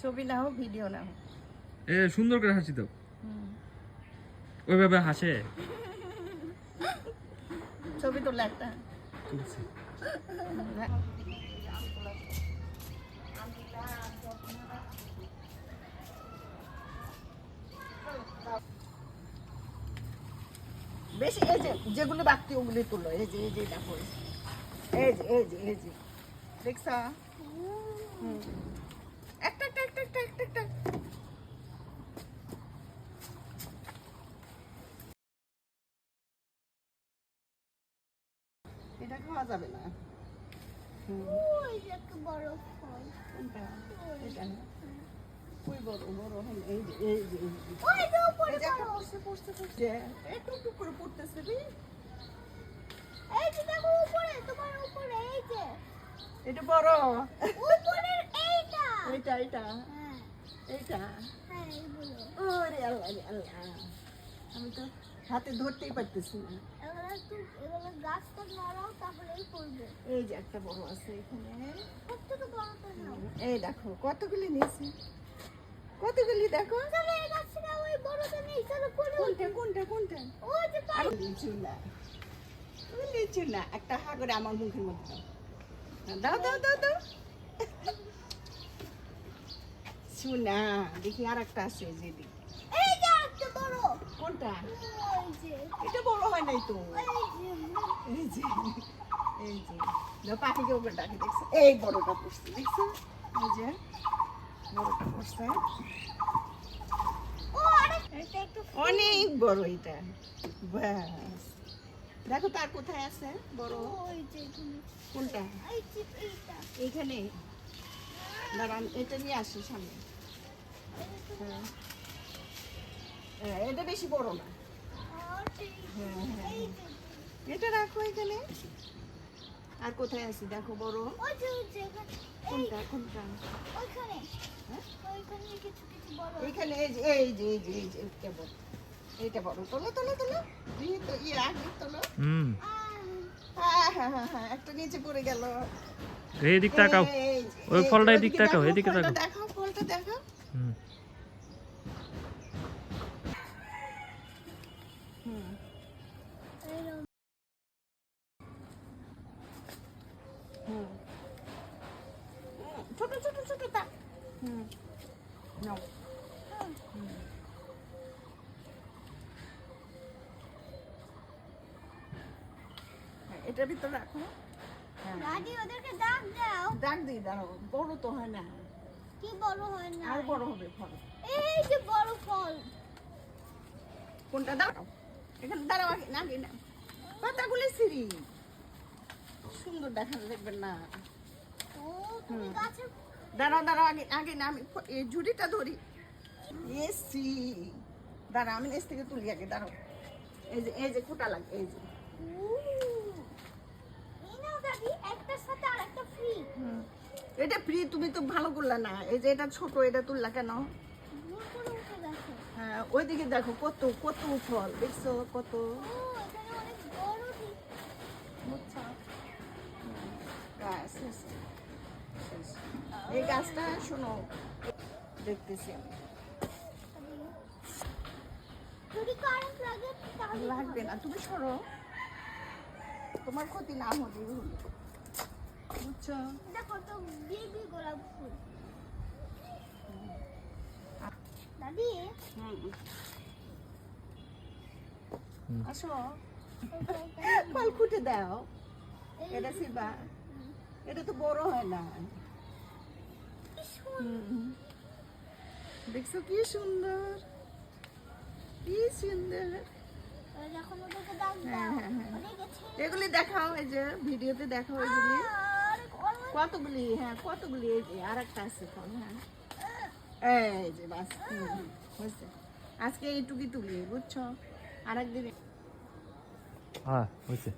ছবি নাও ভিডিও নাও। এ সুন্দর করে হাসি দাও। ওইভাবে হাসে? ছবি তোলা একটা। তুলছি। বেশি এই যে যেগুলো বাকি ওগুলি তুলো। এই যে এই যে দেখো এই যে এই যে এই যে। দেখছ? হুম। একটা একটা একটা একটা একটা একটা এটা খাওয়া যাবে না। বড় ফল। কোনটা? এটা না। ওই বড় বড় হল এই এই। ওই পড়ছে পড়ছে পড়ছে। একটু একটু করে পড়তেছে রে এই যে দেখো উপরে তোমার উপরে এই যে। এটা বড়। উপরের এইটা। এইটা এইটা। আল্লাহ আমি তো হাতে ধরতেই পারতেছি না। এই যে একটা বড় আছে এখানে। এই দেখো, কতগুলি নিয়েছি? কতগুলি দেখো? কোনটা কোনটা কোনটা? না না একটা হা করে আমার মুখের মধ্যে দাও দাও দাও দাও। দাও না দেখি আর একটা আছে এই যে দিকে। এই যে একটা বড়। কোনটা? ওই যে। এটা বড় হয় নাই তো। এই যে। এই যে। দাও পাখিকে উপরে ডাকে দেখছ? এই বড়টা পড়ছে দেখছ? এই যে। বড়টা পড়ছে। অনেক বড় এটা। ব্যাস। দেখো তার কোথায় আছে বড়? ওই যে কোনটা? এই এইখানে। দাঁড়ান এটা নিয়ে আসি সামনে। হ্যাঁ। হ্যাঁ, এটা বেশি বড় না। হ্যাঁ, হ্যাঁ। এটা রাখো এখানে। আর কোথায় আছি? দেখো বড়। এই কোনটা? কোনটা এই যে এই যে এই যে এই যে এইটা বড়। এইটা বড়। তোলো তোলো তোলো। তো তোলো। হুম। হ্যাঁ হ্যাঁ হ্যাঁ একটা নিচে পড়ে গেল। এই দিক তাকাও। ওই এই ফলটা ওইদিকে এদিক তাকাও, দেখো, এদিকে ফলটা তাকাও। দেখাও ফলটা দেখাও হুম হুম এরম। হুম ছোট ছোট ছোট তা হুম নাও। হ্যাঁ, এটার ভিতর রাখো হ্যাঁ দাও হয় হয় কোনটা দাঁড়াও এখানে দাঁড়াও আগে না না পাতাগুলি সিঁড়ি সুন্দর দেখা দেখবেন না। গাছে দাঁড়াও দাঁড়াও আগে আগে না আমি এই ঝুড়িটা ধরি। এসি। দাঁড়া আমি নিচ থেকে তুলি আগে দাঁড়াও। এই যে এই যে কুটা লাগে এই যে। এটা ফ্রি তুমি তো ভালো করলে না। এই যে এটা ছোট এটা তুললা কেন? হ্যাঁ ওইদিকে দেখো কত কত ফল দেখছ কত? এই গাছটা শোনো দেখতেছি আমি। লাগবে না তুমি সরো। তোমার ক্ষতি না হলো বুঝছ? দেখো তো বেবি গোলাপ ফুল। দাদি। আসো। ফল খুঁটে দাও। এটা শিবা এটা তো বড় হয় না। দেখছ কি সুন্দর? কি সুন্দর? হ্যাঁ, হ্যাঁ, হ্যাঁ। এগুলি দেখাও এই যে ভিডিওতে দেখাও এগুলি। কতগুলি? হ্যাঁ কতগুলি? এই যে আর একটা আছে ফল হ্যাঁ। এই যে বাস হুম, হুম, হয়েছে। আজকে এইটুকুই তুলি বুঝছ? আর একদিন হ্যাঁ হয়েছে।